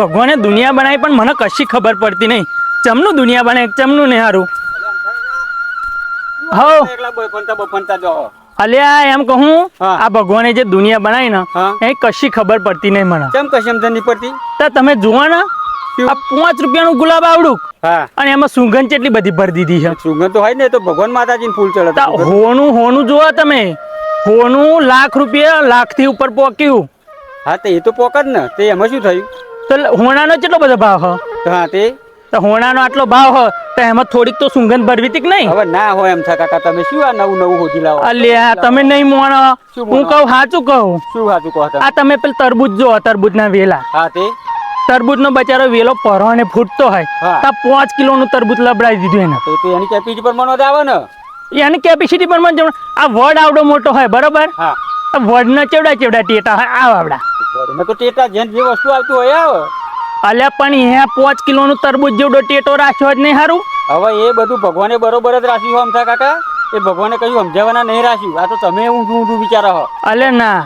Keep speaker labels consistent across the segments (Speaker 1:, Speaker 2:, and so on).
Speaker 1: ભગવાને દુનિયા બનાવી પણ મને કશી ખબર પડતી નહીં. ચમનું દુનિયા બને ચમનું ને હારું. હો. અલ્યા એમ કહું આ ભગવાને જે દુનિયા બનાવી ને એ કશી ખબર પડતી નહીં મને.
Speaker 2: કેમ કશી સમજણ નહીં પડતી?
Speaker 1: તો તમે જુઓ ને આ પાંચ રૂપિયાનું ગુલાબ આવડું. અને એમાં સુગંધ કેટલી બધી ભરી દીધી છે.
Speaker 2: સુગંધ તો હોય ને તો ભગવાન માતાજી ફૂલ ચડે
Speaker 1: હોનું હોનું જુઓ તમે. હોનું લાખ રૂપિયા લાખથી ઉપર પોક્યું.
Speaker 2: હા તો એ તો પોકડ ને તે એમાં શું થયું?
Speaker 1: તો હોણાનો કેટલો બધો ભાવ હ?
Speaker 2: હા તે?
Speaker 1: તો હોનાનો આટલો ભાવ હ તો એમાં થોડીક તો સુગંધ ભરવી તીક નહીં?
Speaker 2: હવે ના હોય એમ છે કાકા તમે શું આ નવું નવું હોજી લાવો?
Speaker 1: અલ્યા તમે નહીં મોણો. હું કહું સાચું કહું.
Speaker 2: શું સાચું કહો
Speaker 1: આ તમે પેલ તરબૂચ જો તરબૂચના વેલા.
Speaker 2: હા તે?
Speaker 1: તરબૂચનો બચારો વેલો પરવાને ફૂટતો હોય. તો પાંચ કિલોનું તરબૂજ લબડાવી દીધું એને.
Speaker 2: તો એની કેપેસિટી પર મનો આવે ને.
Speaker 1: એની કેપેસિટી પણ મને આ વડ આવડો મોટો હોય બરોબર? વડના ચેવડા ચેવડા ટેટા હોય આ આવડા.
Speaker 2: એમાં તો ટેટા જેન જે વસ્તુ આવતી હોય આવે.
Speaker 1: અલ્યા પણ અહીંયા પાંચ કિલોનું તરબૂચ જેવડો ટેટો રાખ્યો જ નહીં સારું
Speaker 2: હવે એ બધું ભગવાને બરોબર જ રાખ્યું અમથા કાકા. એ ભગવાને કહ્યું સમજાવવાના નહીં રાખ્યું. આ તો તમે ઊંધું ઊંધું વિચારો હો.
Speaker 1: અલે ના.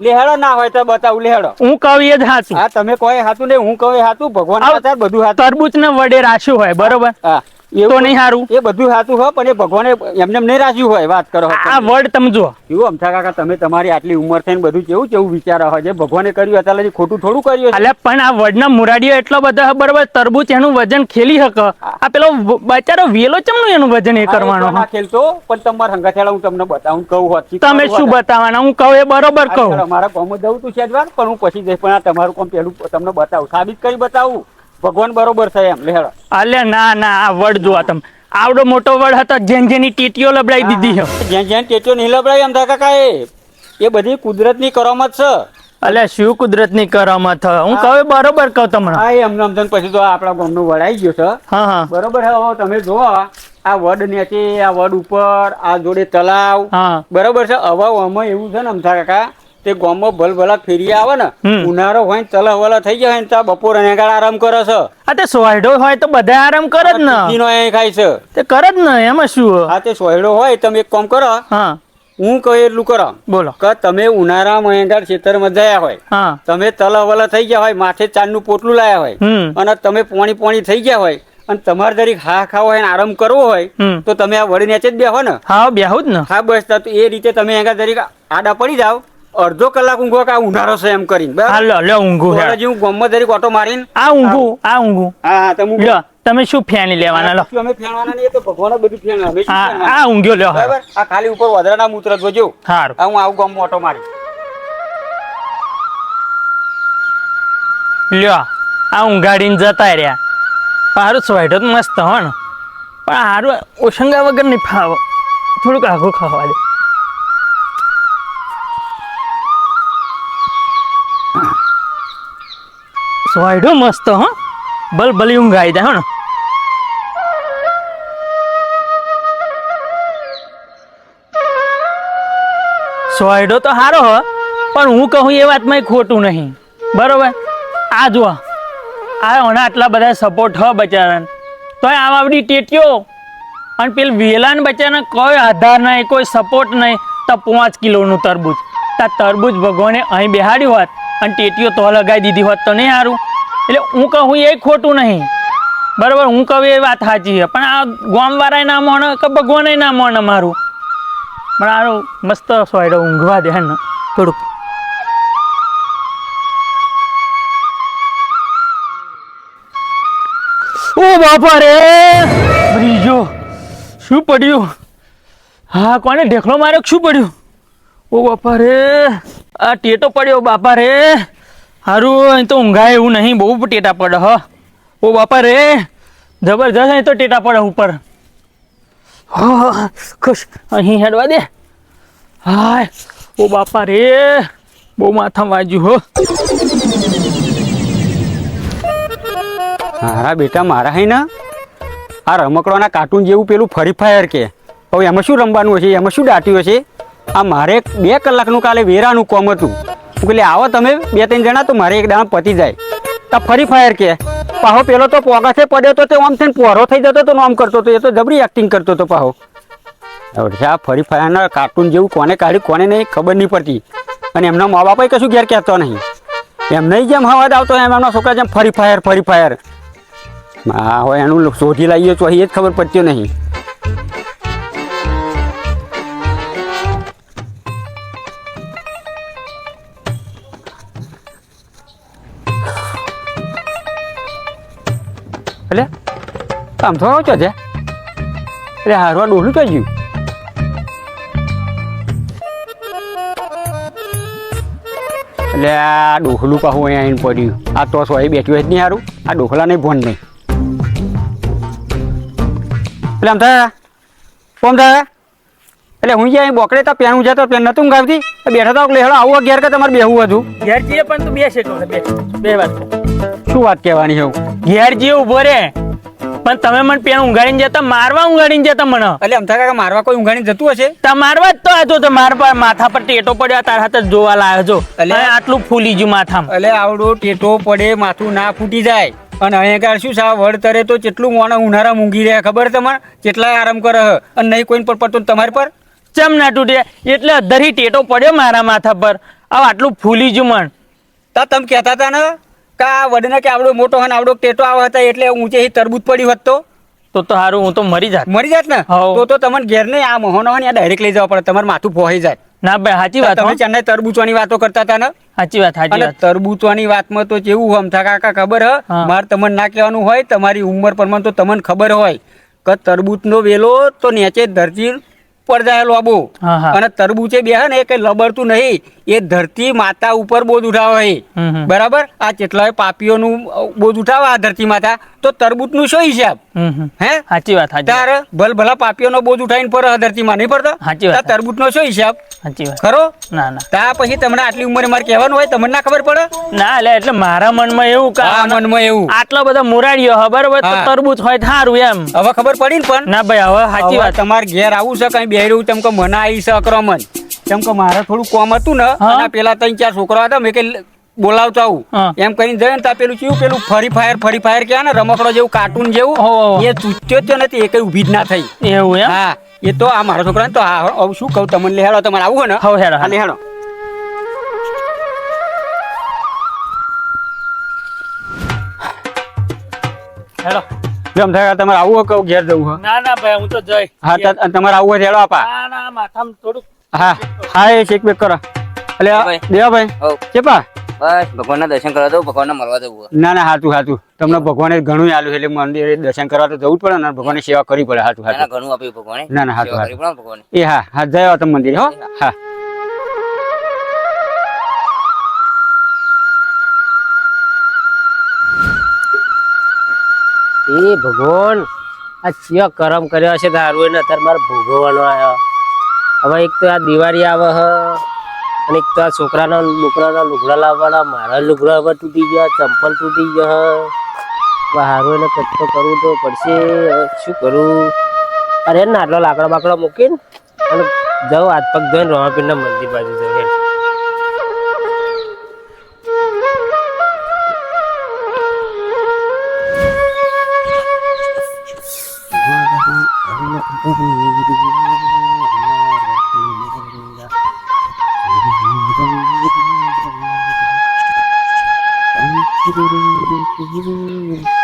Speaker 2: લેહાડો ના હોય તો બતાવું લેહાડો.
Speaker 1: હું કહું એ જ સાચું
Speaker 2: હા તમે કોઈ હાચું નહીં હું કહું એ હાથું ભગવાન બધું હાથું
Speaker 1: તરબૂચ ને વડે રાખ્યું હોય બરોબર?
Speaker 2: હા.
Speaker 1: તો નહીં સારું
Speaker 2: એ બધું સાચું હોય પણ એ ભગવાને એમને એમ નહીં રાખ્યું હોય વાત કરો
Speaker 1: આ વર્ડ તમે જો
Speaker 2: એવું અમથા કાકા તમે તમારી આટલી ઉંમર થઈને બધું કેવું કેવું વિચારો હોય જે ભગવાને કર્યું અત્યારે ખોટું થોડું કર્યું
Speaker 1: એટલે પણ આ વડના મુરાડીઓ એટલો બધો બરોબર તરબૂચ એનું વજન ખેલી હક. આ પેલો બચારો વેલો ચમનું એનું વજન એ કરવાનો
Speaker 2: ના ખેલતો પણ તમારા હંગાથેડા હું તમને બતાવું કહું હોત
Speaker 1: તમે શું બતાવવાના? હું કહું એ બરોબર કહું.
Speaker 2: મારા કોમ જવું તું છે પણ હું પછી જઈશ પણ આ તમારું કોમ પેલું તમને બતાવું સાબિત કરી બતાવું. ભગવાન બરોબર છે એમ લેહડો.
Speaker 1: અલ્યા ના ના આ વડ જોવા તમે. આવડો મોટો વડ હતો જેન જેની ટીટીઓ લબડાઈ દીધી છે
Speaker 2: જેન જેન ટેટીઓ નહીં લબડાય એમ કાકા એ એ બધી કુદરતની કરામત છે.
Speaker 1: અલ્યા શું કુદરતની કરામત છે હું કહું બરોબર કહું તમને.
Speaker 2: હા એમ અમને પછી તો આપણા ગામનું વડાઈ ગયો છે.
Speaker 1: હા હા.
Speaker 2: બરોબર છે હવે તમે જો આ વડ નીચે આ વડ ઉપર આ જોડે તલાવ
Speaker 1: હા.
Speaker 2: બરોબર છે હવે આમાં એવું છે ને અમથા કાકા તે ગામમાં ભલભલા ફેરી આવે ને ઉનાળો હોય ને તલા વલા થઈ જાય ને ત્યાં બપોર અને ગાળ આરામ કરે છે.
Speaker 1: આ તે સોયડો હોય તો બધા આરામ કરે જ ને.
Speaker 2: ટીકીનો એ ખાય છે.
Speaker 1: તે કરે જ ને એમાં શું?
Speaker 2: આ તે સોયડો હોય તમે એક કામ કરો.
Speaker 1: હા.
Speaker 2: હું કહું એટલું કરો.
Speaker 1: બોલો.
Speaker 2: કે તમે ઉનાળામાં એંગાડ ખેતરમાં ગયા હોય તમે તલા વલા થઈ ગયા હોય માથે ચાંદનું પોટલું લાયા હોય અને તમે પોણી પોણી થઈ ગયા હોય અને તમારે જરીક હા ખાવો હોય આરામ કરવો હોય તો તમે આ વળી નીચે જ બેહો ને.
Speaker 1: હા બેહો જ ને.
Speaker 2: હા બસ તો એ રીતે તમે એંગા જરીક આડા પડી જાઓ. અડધો કલાક ઊંઘો કે આ ઉનાળો છે એમ કરીને બરાબર?
Speaker 1: હા લો લો ઊંઘું હે
Speaker 2: હજી હું ગામમાં જરીક ઓટો મારીને
Speaker 1: આ ઊંઘું આ ઊંઘું.
Speaker 2: હા તમે
Speaker 1: લ્યો તમે શું ફેની લેવાના? લો.
Speaker 2: અમે ફેણવાના નહીં તો ભગવાન બધું ફેણ અમે
Speaker 1: આ ઊંઘ્યો લ્યો
Speaker 2: બરાબર? આ ખાલી ઉપર વધરાના મૂત્ર જોજો આ હું આવું ગામમાં ઓટો મારી
Speaker 1: લ્યો આ ઊંઘાડીને જતા રહ્યા. સારું સ્વેટર મસ્ત હો ને. પણ સારું ઓશંગા વગર નહીં ફાવો. થોડુંક આઘું ખાવા દે. સ્વાઈડો મસ્ત, હો. ભલ ભલી ઊંઘ આવી જાય હો ને. સ્વાઈડો તો સારો હ, પણ હું કહું એ વાતમાં ખોટું નહીં. બરોબર? આ જુઓ. આ ઓના આટલા બધા સપોર્ટ હ, બચારાને. તોય આમ આવડી ટેટ્યો અને પેલ વેલાન બચારાને કોઈ આધાર નહીં, કોઈ સપોર્ટ નહીં. તો પાંચ કિલોનું તરબૂચ. તા તરબૂચ ભગવાને અહીં બેહાડ્યું હોત. અને ટેટીઓ તો લગાવી દીધી હોત તો નહીં સારું એટલે હું કહું એ ખોટું નહીં. બરાબર, હું કહું એ વાત સાચી છે. પણ આ ગામવાળાએ ના મોણ કે ભગવાને ના મોણ મારું? પણ આનું મસ્ત સોયડો ઊંઘવા દે ને થોડુંક. ઓ બાપા રે બ્રીજો, શું પડ્યું? હા, કોને ઢેકલો માર્યો શું પડ્યું? ઓ બાપા રે આ ટેટો પડ્યો બાપા રે. હારું, અહીં તો ઊંઘાય એવું નહીં, બહુ ટેટા પડે, હ. ઓ બાપા રે, જબરજસ્ત અહીં તો ટેટા પડે ઉપર. હા ખુશ, અહીં હેડવા દે. હાય, ઓ બાપા રે, બહુ માથા વાજ્યું હો.
Speaker 2: મારા બેટા, મારા હૈ ને? આ રમકડાના કાર્ટૂન જેવું પેલું ફરી ફાયર કે. હવે એમાં શું રમવાનું હશે? એમાં શું દાટ્યું હશે? આ મારે બે કલાકનું કાલે વેરાનું કોમ હતું. હું કહે આવો તમે બે ત્રણ જણા તો મારે એક દાણા પતી જાય. તો ફરી ફાયર કે, પાહો, પેલો તો પોગાથે પડ્યો તો તે આમ થઈને પોરો થઈ જતો તો આમ કરતો હતો એ તો જબરી એક્ટિંગ કરતો હતો પાહો. આ ફરી ફાયરના કાર્ટૂન જેવું કોને કાઢ્યું, કોને નહીં, ખબર નહીં પડતી. અને એમના મા બાપે કશું ઘેર કહેતો નહીં. એમ નહીં જેમ હવાદ આવતો, એમ એમના છોકરા જેમ ફરી ફાયર ફરી ફાયર હા, હોય એનું શોધી લાવીએ તો એ જ ખબર પડતી નહીં. એટલે આમ થોડો છો છે. એટલે હારવા ડોલું તો ગયું. એટલે આ ડોખલું પાછું અહીંયા આવીને પડ્યું. આ તો સોય બેઠ્યું જ નહીં સારું આ ડોખલા નહીં ભોન નહીં. એટલે આમ થાય, કોમ થાય? એટલે હું જ્યાં બોકડે તો પેન હું જતો પેન નતું ગાવતી? બેઠા તો લેહડો આવું ઘેર કે તમારે બેહવું હતું?
Speaker 1: ઘેર જઈએ પણ તું બેસે. બે વાત.
Speaker 2: શું વાત કહેવાની છે?
Speaker 1: ઘેર જે ઊભો રે. પણ તમે મને પેન ઉંઘાડીને જતા મારવા ઉંઘાડીને જતા મને.
Speaker 2: એટલે આમ થાય કે મારવા કોઈ ઉંઘાડીને જતું હશે?
Speaker 1: તા મારવા જ તો હતો તો મારા પર માથા પર ટેટો પડ્યો તાર હાથે જોવા લાયો છો એટલે આટલું ફૂલી ગયું માથામાં.
Speaker 2: એટલે આવડો ટેટો પડે માથું ના ફૂટી જાય. અને અહીંયા શું સા વળતરે તો કેટલું મોણા ઉનાળા મૂંઘી રહ્યા ખબર તમારે? કેટલા આરામ કરે હ. અને નહીં કોઈને પર પડતો તમારી પર?
Speaker 1: ચમ ના તૂટે? એટલે અધરી ટેટો પડ્યો મારા માથા પર. આવ આટલું ફૂલી ગયું મન.
Speaker 2: તા તમે કહેતા હતા ને? કે વડને કે આવડો મોટો હન આવડો ટેટો આવે હતા એટલે ઊંચે તરબૂત પડી હોત તો?
Speaker 1: તો તો હારું હું તો મરી જાત.
Speaker 2: મરી જાત ને? તો તો તમને ઘેર નહીં આ મોહનો હોય ડાયરેક્ટ લઈ જવા પડે. તમારે માથું ફોહી જાય.
Speaker 1: ના ભાઈ સાચી વાત.
Speaker 2: તમે ચેન્નાઈ તરબૂચવાની વાતો કરતા હતા ને?
Speaker 1: સાચી વાત સાચી વાત.
Speaker 2: તરબૂચવાની વાતમાં તો કેવું હમથા કાકા ખબર હ?
Speaker 1: હા.
Speaker 2: મારે તમને ના કહેવાનું હોય તમારી ઉંમર પ્રમાણે તો તમને ખબર હોય. કે તરબૂચનો વેલો તો નીચે ધરતી પર જાય
Speaker 1: હા
Speaker 2: અને તરબૂચે બે હે ને એ કઈ લબડતું નહીં. એ ધરતી માતા ઉપર બોધ ઉઠાવે. બરાબર? આ કેટલાય પાપીઓનું બોધ ઉઠાવે આ ધરતી માતા. તો તરબૂચનું શું હિસાબ. હે?
Speaker 1: સાચી વાત સાચી
Speaker 2: તાર ભલ ભલા પાપીઓનો બોજ ઉઠાવીને પર ધરતી માં નહીં પડતો?
Speaker 1: સાચી વાત.
Speaker 2: તરબૂચનો શું હિસાબ?
Speaker 1: સાચી વાત.
Speaker 2: ખરો?
Speaker 1: ના ના.
Speaker 2: તા પછી તમને આટલી ઉંમરે મારે કહેવાનું હોય તમને ના ખબર પડે?
Speaker 1: ના એટલે એટલે મારા મનમાં એવું કા
Speaker 2: મનમાં એવું.
Speaker 1: આટલા બધા મુરાડીઓ ખબર હોય તો
Speaker 2: હા.
Speaker 1: તરબૂચ હોય સારું એમ.
Speaker 2: હવે ખબર પડી ને પણ?
Speaker 1: ના ભાઈ હવે સાચી વાત.
Speaker 2: તમારે ઘેર આવું છે કઈ તેમ કે મના આવી છે અક્રમણ. કેમ કે મારે થોડું કોમ હતું ને પેલા ત્રણ ચાર છોકરા હતા મેં કે બોલાવતો
Speaker 1: હું.
Speaker 2: એમ કરીને જઈએ ને પેલું ચીવું પેલું ફરી ફાયર ફરી ફાયર કહેવાય ને રમકડો જેવું કાર્ટૂન જેવું. એ ચૂચ્યો જ નથી એ કઈ ઊભી જ ના થઈ.
Speaker 1: એવું
Speaker 2: હા એ તો આ મારા છોકરાને તો હા શું કહું તમને લેહાડો તમારે આવું ને?
Speaker 1: હવે હેડો,
Speaker 2: લેહાડો.
Speaker 1: હેડો.
Speaker 2: જેમ થાય તમારે આવું હોય કહું ઘેર જવું હોય?
Speaker 1: ના ના ભાઈ હું તો જઈ
Speaker 2: હા તો તમારે આવું હોય હેડો આપા.
Speaker 1: ના ના માથામાં થોડું
Speaker 2: હા હા એ ચેક બેક કરો. એટલે
Speaker 3: ભાઈ.
Speaker 2: દેવાભાઈ
Speaker 3: હવ.
Speaker 2: ચેપા?
Speaker 3: બસ ભગવાનના દર્શન કરવા દઉં ભગવાનને મળવા દઉં
Speaker 2: ના ના હાચું હાચું. તમને ભગવાને ઘણું આલું એટલે મંદિરે દર્શન કરવા તો જવું જ પડે ને ભગવાનની સેવા કરવી પડે. હાચું હાચું.
Speaker 3: ઘણું આપ્યું ભગવાને.
Speaker 2: ના, ના, હાચું,
Speaker 3: કરી
Speaker 2: એ હા હા જય તમે મંદિર હો. હા.
Speaker 4: એ ભગવાન આ ચિયો કરમ કર્યો છે તારું એને અત્યારે મારે ભોગવવાનો આવ્યો. હવે એક તો આ દિવાળી આવે હ. અને ત્યાં છોકરાના છોકરાના લુગડા લાવવાના, મારા લુગડા હવે તૂટી ગયા, ચંપલ તૂટી ગયા. હવે એને કચ્છો કરવું તો પડશે. શું કરું? અરે નાટલો લાકડા બાકડા મૂકીને અને જાઉં, હાથ પગ ધોઈને રમાપીરના મંદિર બાજુ જવું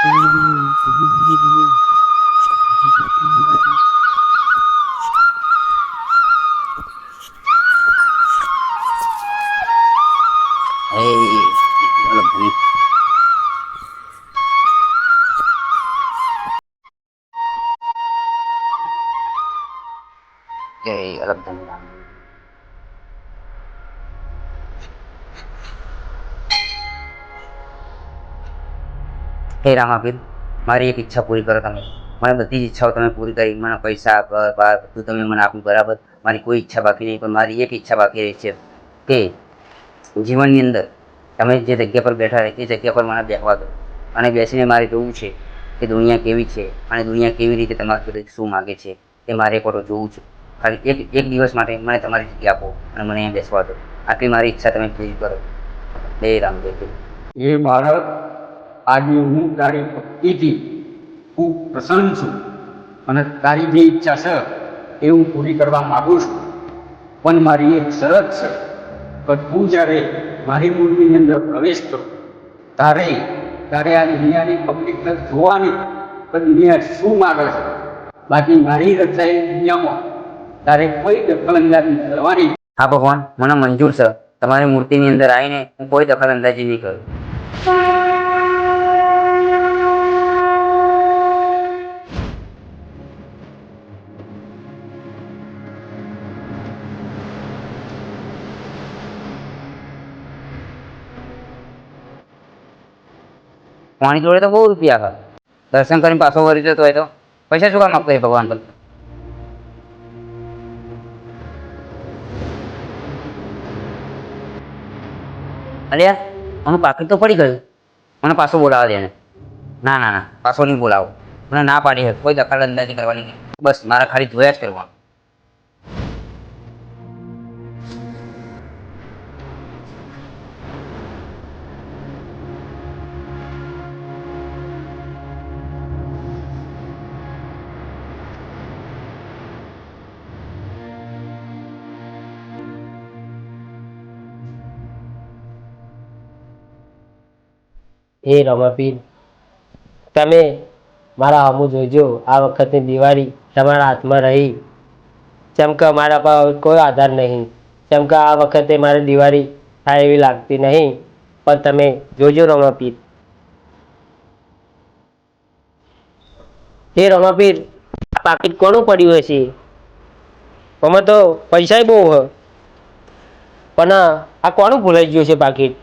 Speaker 3: Desculpa. હે રામાપીર મારી એક ઈચ્છા પૂરી કરો તમે. મને બધી જ ઈચ્છાઓ તમે પૂરી કરી. મને પૈસા બધું તમે મને આપ્યું, બરાબર? મારી કોઈ ઈચ્છા બાકી નહીં, પણ મારી એક ઈચ્છા બાકી રહી છે કે જીવનની અંદર તમે જે જગ્યા પર બેઠા રહે, તે જગ્યા પર મને બેસવા દો. અને બેસીને મારે જોવું છે કે દુનિયા કેવી છે અને દુનિયા કેવી રીતે તમારી શું માગે છે, તે મારે એકવાર જોવું છે. ખાલી એક એક દિવસ માટે મને તમારી જગ્યા આપો અને મને અહીંયા બેસવા દો. આટલી મારી ઈચ્છા તમે પૂરી કરો. જય રામદેવ
Speaker 2: એ બાળક આજે હું તારી ભક્તિથી ખૂબ પ્રસન્ન છું અને તારી જે ઈચ્છા છે એ હું પૂરી કરવા માગું છું. પણ મારી એક શરત છે કે તું જ્યારે મારી મૂર્તિની અંદર પ્રવેશ કરો તારે તારે આ દુનિયાની પબ્લિકને જોવાની પણ દુનિયા શું માગે છે. બાકી મારી રચાયેલી દુનિયામાં તારે કોઈ દખલ અંદાજી કરવાની
Speaker 3: હા ભગવાન મને મંજૂર છે. તમારી મૂર્તિની અંદર આવીને હું કોઈ દખલ અંદાજી નહીં કરું. મારી જોડે તો બહુ રૂપિયા છે. દર્શન કરીને પાછો વળી જતો હોય તો પૈસા શું કામ આપતો હોય ભગવાન પર? અરે યાર આનું પાકીટ તો પડી ગયું. મને પાછો બોલાવા દે ના ના ના, પાછો નહીં બોલાવો. મને ના પાડી છે કોઈ દખલ અંદાજી કરવાની નહીં. બસ, મારે ખાલી જોયા જ કરવાનું.
Speaker 4: હે રમાપીર તમે મારા હમુ જોજો આ વખતની દિવાળી તમારા હાથમાં રહી. જેમ મારા પર કોઈ આધાર નહીં. જેમ આ વખતે મારે દિવાળી થાય એવી લાગતી નહીં. પણ તમે જોજો રમાપીર હે રમાપીર આ પાકીટ કોનું પડ્યું હશે? અમે તો પૈસા બહુ હ. પણ આ કોનું ભૂલાઈ ગયું છે પાકીટ?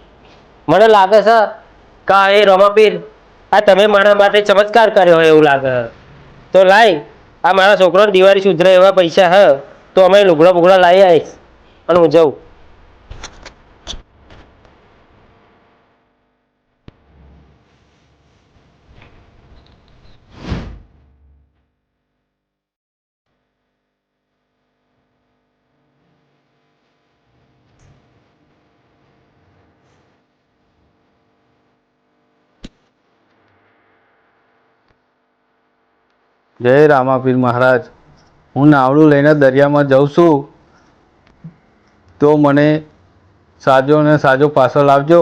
Speaker 4: મને લાગે છે કે એ રમાપીર? આ તમે મારા માટે ચમત્કાર કર્યો એવું લાગે. તો લાય, આ મારા છોકરોને દિવાળી સુધરે એવા પૈસા હ, તો અમે લુગડા બુગડા લાવી આવીશ અને હું જાઉં.
Speaker 5: જય રામાપીર મહારાજ. હું નાવડું લઈને દરિયામાં જઉં છું. તો મને સાજો ને સાજો પાછો લાવજો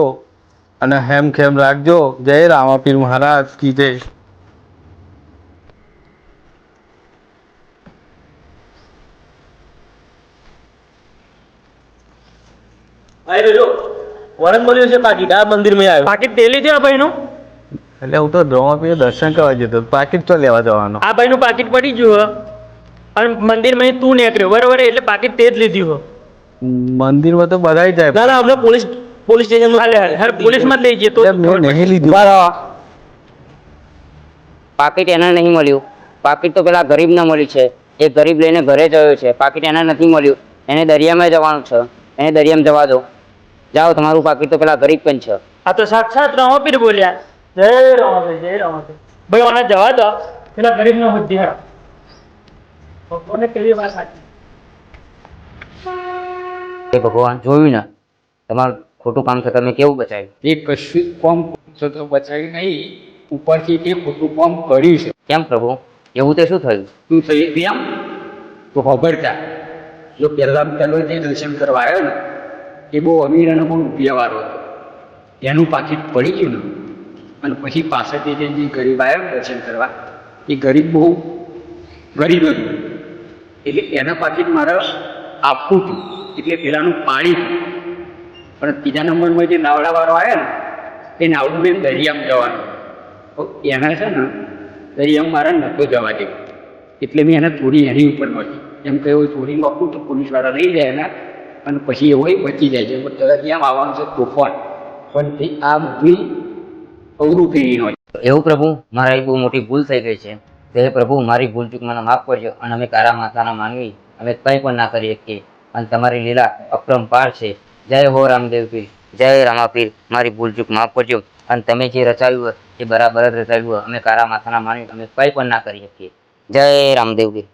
Speaker 5: અને હેમ ખેમ રાખજો. જય રામાપીર મહારાજ કી જય.
Speaker 4: વરણ મળ્યું છે પાકીટ આ મંદિરમાં આવ્યો?
Speaker 1: પાકીટ તેલી છે આ ભાઈનું?
Speaker 5: એટલે હું તો રામાપીર દર્શન કરવા જતો. પાકીટ તો લેવા જવાનો.
Speaker 1: આ ભાઈનું પાકીટ પડી ગયું હો. અને મંદિરમાં તું નીકળ્યો. બરોબર એટલે પાકીટ તે જ લીધી હો.
Speaker 5: મંદિરમાં તો બધા જાય.
Speaker 4: ના ના અમને પોલીસ પોલીસ સ્ટેશન
Speaker 1: હાલે હાલે. હર પોલીસમાં લઈ જઈએ તો
Speaker 5: મેં નહીં લીધું.
Speaker 3: પાકીટ એને નહીં મળ્યું. પાકીટ તો પેલા ગરીબને મળ્યું છે. એ ગરીબ લઈને ઘરે જયો છે. પાકીટ એને નથી મળ્યું. એને દરિયામાં જવાનું છે. એને દરિયામાં જવા દો. જાઓ તમારું પાકીટ તો પેલા ગરીબ પણ છે.
Speaker 1: આ તો સાક્ષાત રામાપીર બોલ્યા. જય રામાપીર જય રામાપીર ભાઈ મને જવા દો. પેલા ગરીબનો બુદ્ધિ હારો. ભગવાને કેવી વાત સાચી.
Speaker 3: ભગવાન જોયું ને? તમારું ખોટું કામ છે તમે કેવું બચાવ્યું?
Speaker 2: એ કશું કોમ તો તો બચાવી નહીં. ઉપરથી એ ખોટું કોમ કર્યું છે.
Speaker 3: કેમ પ્રભુ? એવું તે શું થયું?
Speaker 2: તું થયું? તેમ તો ખબરતા જો પહેલા પેલો જે દર્શન કરવા આવ્યો ને એ બહુ અમીર અને બહુ રૂપિયાવાળો હતો. એનું પાકીટ પડી ગયું ને. અને પછી પાસેથી જે જે ગરીબ આવ્યો દર્શન કરવા, એ ગરીબ બહુ ગરીબ હતું. એટલે એના પાકીટ મારે આપવું હતું. એટલે પેલાનું પાણી હતું. પણ ત્રીજા નંબરમાં જે નાવડાવાળો આવ્યા ને એ નાવડું બેન દરિયામાં જવાનું. એના છે ને, દરિયામાં મારે નહોતો જવા દેવું. એટલે મેં એને થોડી એની ઉપર નહોતી એમ કહ્યું થોડી નોખું તો પોલીસવાળા લઈ જાય એના, અને પછી એવો બચી જાય. છે પણ દરિયામાં આવવાનું છે તોફાન. પણ આ બધી અવરું ફેરી હોય.
Speaker 3: એવું પ્રભુ, મારા બહુ મોટી ભૂલ થઈ ગઈ છે. તે પ્રભુ, મારી ભૂલ ચૂક મને માફ કરજો, અને અમે કારા માતાના માનવી અમે કંઈ પણ ના કરી શકીએ. અને તમારી લીલા અપરંપાર છે. જય હો રામદેવ પીર, જય રામાપીર મારી ભૂલ ચૂક માફ કરજો. અને તમે જે રચાવ્યું એ બરાબર જ રચાવ્યું અમે કારા માથાના માનવી અમે કંઈ પણ ના કરી શકીએ. જય રામદેવ પીર.